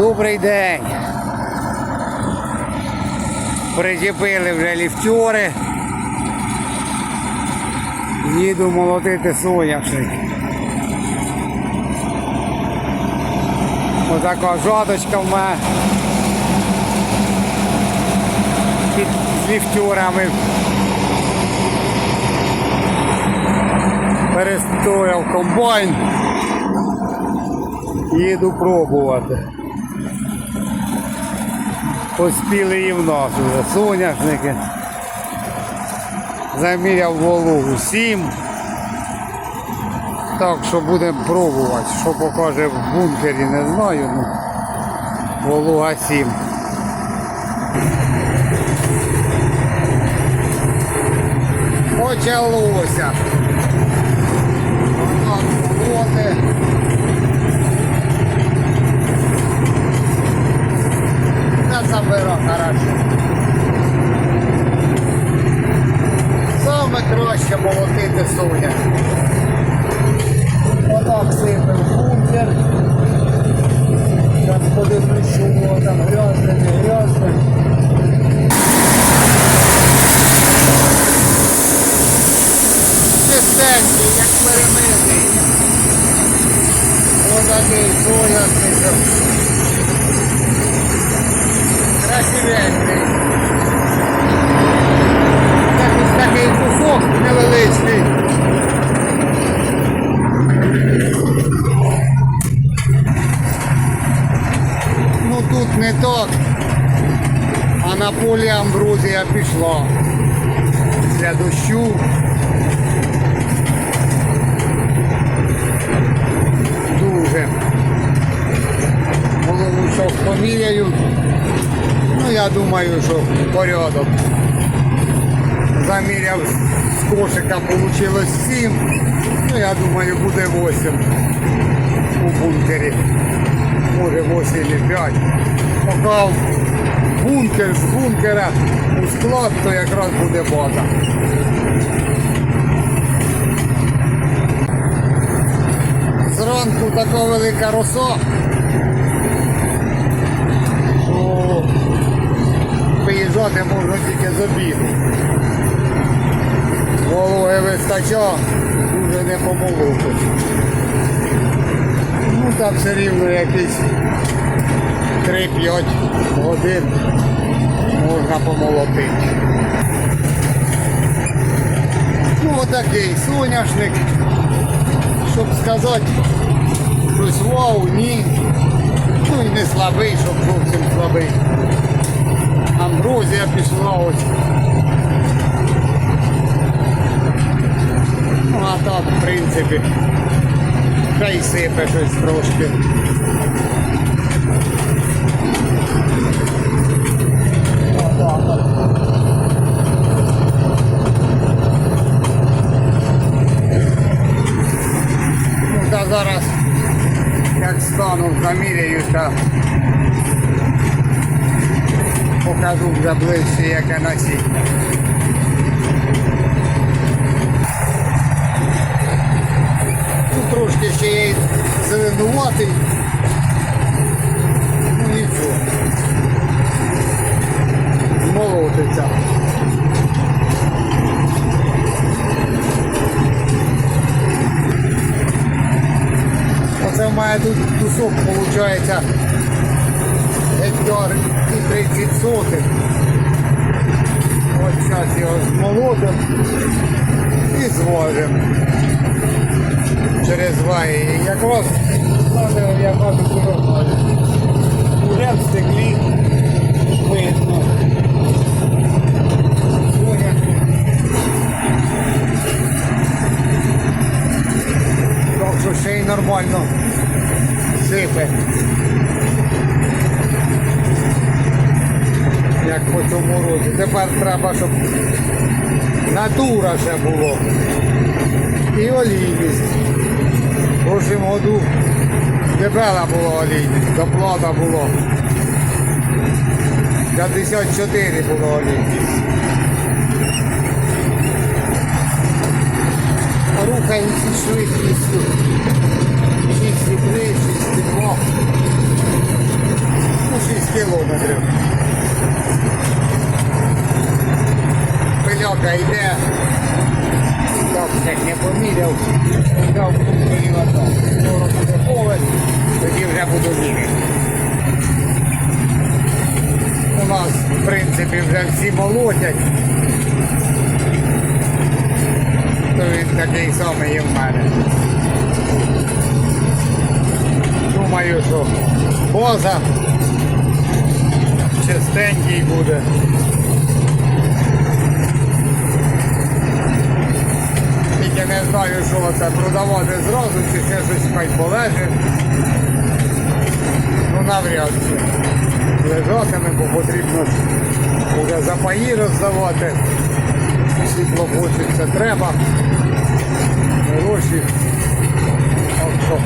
Добрий день. Причепили вже ліфтьори. Їду молотити соняшник. Отака жаточка в мене. Під з ліфтьорами. Перестояв комбайн. Їду пробувати. Поспіли і в нас уже соняшники. Заміряв вологу 7. Так що будемо пробувати. Що покаже в бункері, не знаю. Ну, волога 7. Почалося. Отак Та хорошо. Саме краще молотити соня. Отак сипе в бункер. Зараз подивлюсь, що воно там грязне, не грязне. Чистенький, як перемитий. Отакий соняшник. Якийсь такий кусок невеличкий. Ну тут не так. А на полі амброзія пішла. Після дощу. Дуже. Голову що поміряю. Ну я думаю, що порядок. Заміряв з кошика вийшло 7. Ну я думаю буде 8 у бункері. Може 8 і 5. Поки бункер з бункера у склад, то якраз буде бата. Зранку така велика роса. Виїжджати можна тільки з обіду. Вологи вистача, дуже не помолоти. Ну там все рівно якісь 3-5 годин можна помолотити. Ну отакий соняшник. Щоб сказати щось вау, ні. Ну і не слабий, щоб зовсім слабий. Амброзія пішла ось. Ну а так, в принципі, хай сипе щось трошки. Ближче, яке насіння. Тут трошки ще є зеленуватий. Ну нічого. Змолотиться. Оце в мене тут кусок виходить через ваї. І якраз я куди Уже в стеклі видно. Що ще й нормально сипе. Як по цьому році. Тепер треба, щоб натура ще було. І олійність. В прошлому году дебела була олійність, доплата було. 54 було олійність. Рухаємося швидкістю. 6,3, 6,2. Мене. Думаю, що боза чистенький буде. Тільки не знаю, що це продавати зразу, чи ще щось хай полежить. Ну навряд чи лежатиме, бо потрібно буде запаї роздавати. Світло хочеться треба. Гроші. От,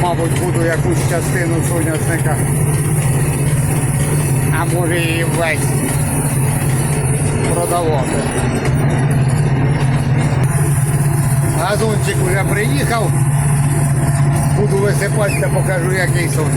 мабуть, буду якусь частину соняшника. А може і весь продавати. Газончик вже приїхав. Буду висипатися, покажу який сон.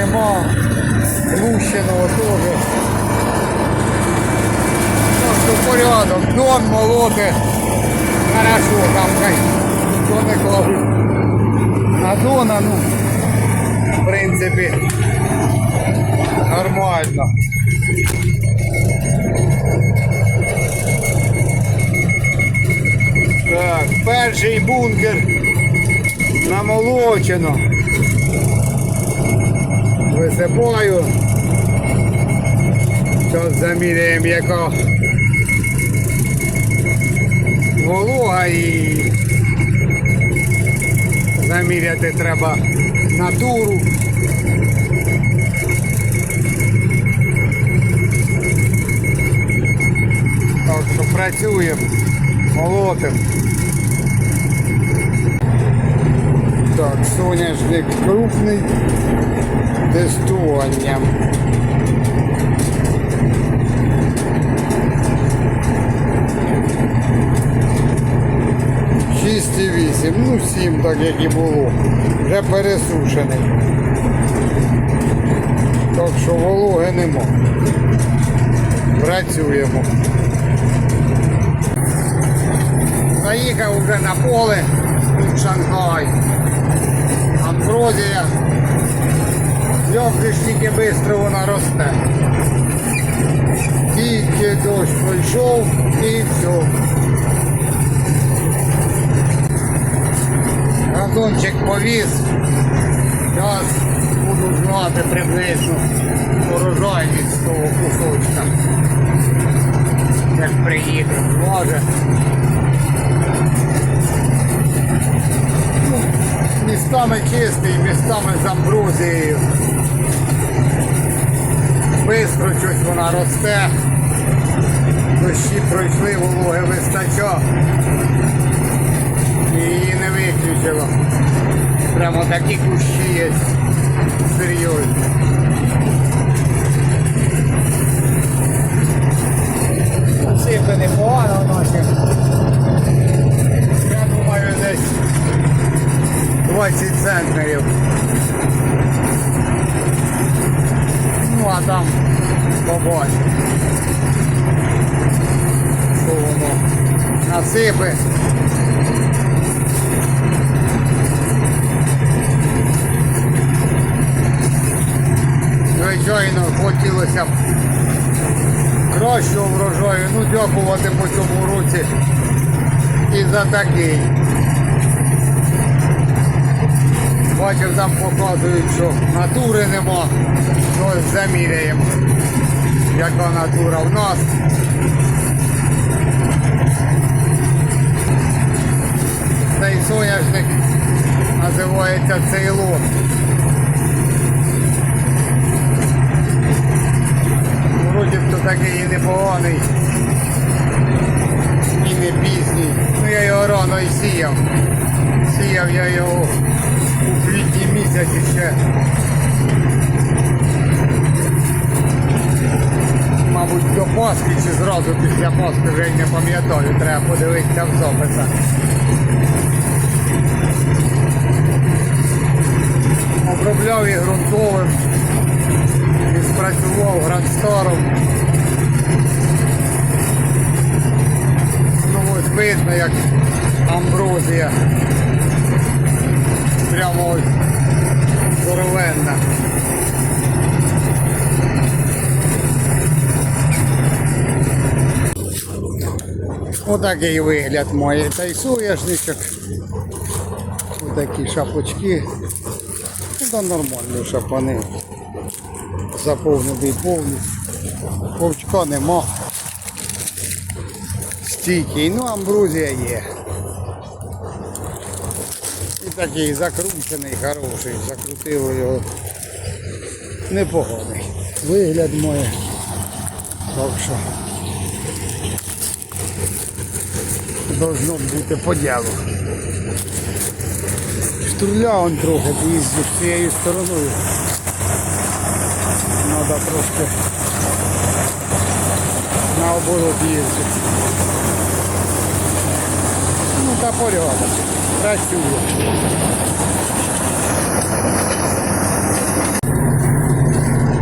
Нема, лущеного теж. Просто порядок, дон молоти. Хорошо, там хай не кладуть. На дона, ну, в принципі, нормально. Так, перший бункер намолочено. Висипаю. Зараз заміряємо, яка волога і заміряти треба натуру. Так що працюємо, молотимо. Так, соняшник крупний тестуванням. Шість і вісім, ну сім, так як і було. Вже пересушений. Так що вологи нема. Працюємо. Заїхав вже на поле, тут Шанхай. Амброзія. Як тільки швидко вона росте. Тільки дощ пройшов і все. Газончик повіз. Зараз буду знати приблизно урожайність того кусочка. Як приїде, може. Ну, Містами чистий, містами з амброзією. Бистро щось вона росте. Дощі пройшли, вологи вистача. І її не виключило. Прямо такі кущі є серйозні. Сипи непогано ночі. Я думаю, десь 20 центнерів. Там побачимо. Що воно насипи. Звичайно, хотілося б кращого врожаю. Ну, дякувати по цьому році і за такий. Бачив, там показують, що натури нема. Ну, ось заміряємо, яка натура в нас. Цей соняшник називається цейлон. Вроді б то такий і непоганий. І не пізній. Ну я його рано і сіяв. Сіяв я його у квітні місяці ще. Пасхи чи зразу після Пасхи вже не пам'ятаю, треба подивитися в записах. Обробляв і ґрунтовим, і спрацював грандстаром. Ну ось видно, як амброзія. Прямо ось здоровенна. Отакий вигляд має та й соняшничок. Отакі шапочки. Та нормально шапани. Заповнений повністю. Вовчка нема. Стійкий, ну амбрузія є. Такий закручений, хороший, закрутили його. Непоганий. Вигляд має. Так що. Должно бути по ділу. Штурля он трохи їздить цією стороною. Треба трошки наоборот їздити. Ну та порядок. Працює.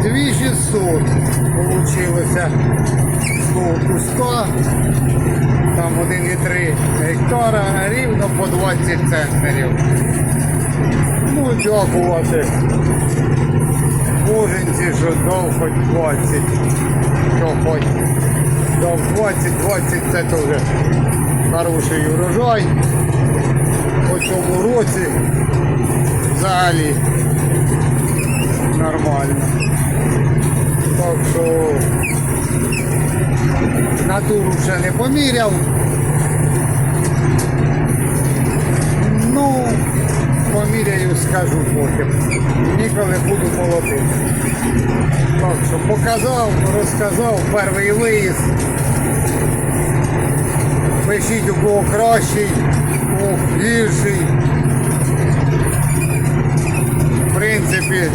Дві 600 получилося з куска. Там 1,3 гектара, рівно по 20 центнерів. Ну, дякувати. Боженці, що дав хоч 20. Що хоч дав 20, 20 це теж хороший урожай. По цьому році взагалі нормально. Так що натуру ще не поміряв. Ну, поміряю, скажу потім. Ніколи буду молотити. Так що показав, розказав перший виїзд. Пишіть у кого кращий, у гірший. В принципі,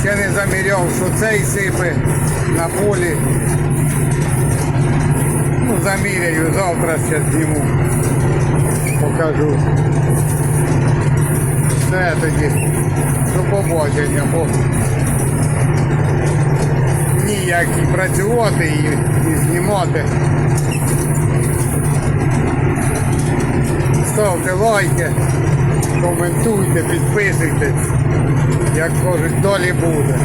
ще не заміряв, що цей сипе на полі. Ну, заміряю, завтра ще зніму. Покажу. Все тоді. До побачення, ніяк і працювати і, і знімати. Ставте лайки, коментуйте, підписуйтесь. Як кожен долі буде.